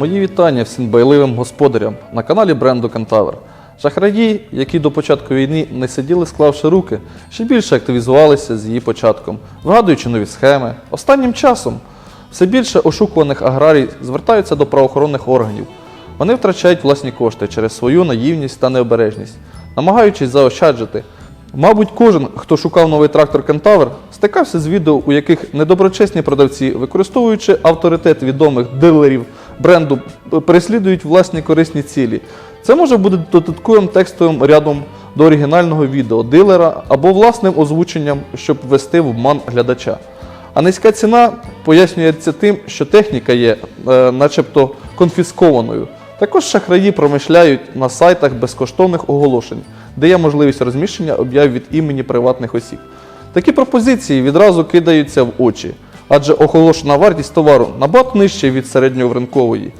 Мої вітання всім байливим господарям на каналі бренду Кентавр. Шахраї, які до початку війни не сиділи склавши руки, ще більше активізувалися з її початком, вигадуючи нові схеми. Останнім часом все більше ошукуваних аграрій звертаються до правоохоронних органів. Вони втрачають власні кошти через свою наївність та необережність, намагаючись заощаджити. Мабуть, кожен, хто шукав новий трактор Кентавр, стикався з відео, у яких недоброчесні продавці, використовуючи авторитет відомих дилерів бренду, переслідують власні корисні цілі. Це може бути додатковим текстовим рядом до оригінального відео дилера або власним озвученням, щоб ввести в обман глядача. А низька ціна пояснюється тим, що техніка є е, начебто конфіскованою. Також шахраї промишляють на сайтах безкоштовних оголошень, де є можливість розміщення об'яв від імені приватних осіб. Такі пропозиції відразу кидаються в очі, адже оголошена вартість товару набагато нижча від середньоринкової.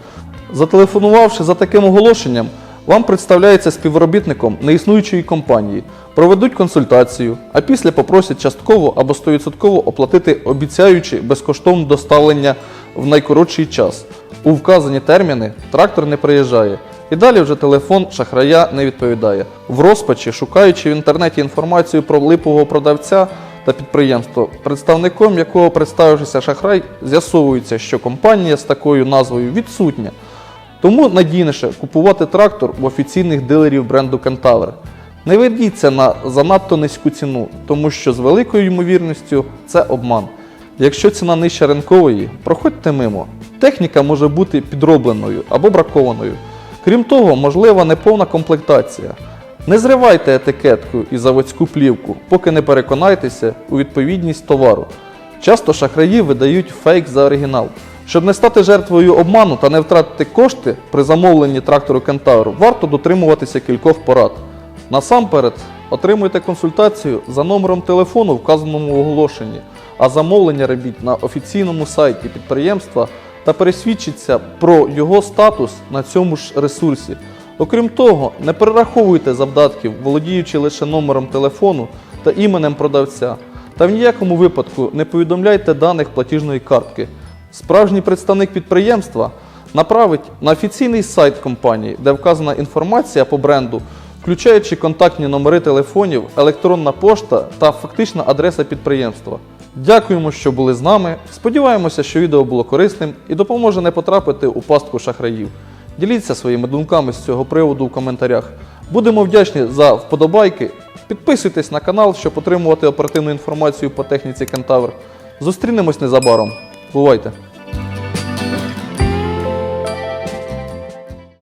Зателефонувавши за таким оголошенням, вам представляється співробітником неіснуючої компанії, проведуть консультацію, а після попросять частково або 100% оплатити, обіцяючи безкоштовне доставлення в найкоротший час. У вказані терміни трактор не приїжджає. І далі вже телефон шахрая не відповідає. В розпачі, шукаючи в інтернеті інформацію про липового продавця та підприємство, представником якого представившися шахрай, з'ясовується, що компанія з такою назвою відсутня. Тому надійніше купувати трактор в офіційних дилерів бренду Кентавр. Не ведіться на занадто низьку ціну, тому що з великою ймовірністю це обман. Якщо ціна нижча ринкової, проходьте мимо. Техніка може бути підробленою або бракованою. Крім того, можлива неповна комплектація. Не зривайте етикетку і заводську плівку, поки не переконайтеся у відповідність товару. Часто шахраї видають фейк за оригінал. Щоб не стати жертвою обману та не втратити кошти при замовленні трактору Кентавру, варто дотримуватися кількох порад. Насамперед, отримуйте консультацію за номером телефону, вказаному в оголошенні, а замовлення робіть на офіційному сайті підприємства та пересвідчіться про його статус на цьому ж ресурсі. Окрім того, не перераховуйте завдатків, володіючи лише номером телефону та іменем продавця, та в ніякому випадку не повідомляйте даних платіжної картки. Справжній представник підприємства направить на офіційний сайт компанії, де вказана інформація по бренду, включаючи контактні номери телефонів, електронна пошта та фактична адреса підприємства. Дякуємо, що були з нами. Сподіваємося, що відео було корисним і допоможе не потрапити у пастку шахраїв. Діліться своїми думками з цього приводу в коментарях. Будемо вдячні за вподобайки. Підписуйтесь на канал, щоб отримувати оперативну інформацію по техніці Кентавр. Зустрінемось незабаром. Бувайте!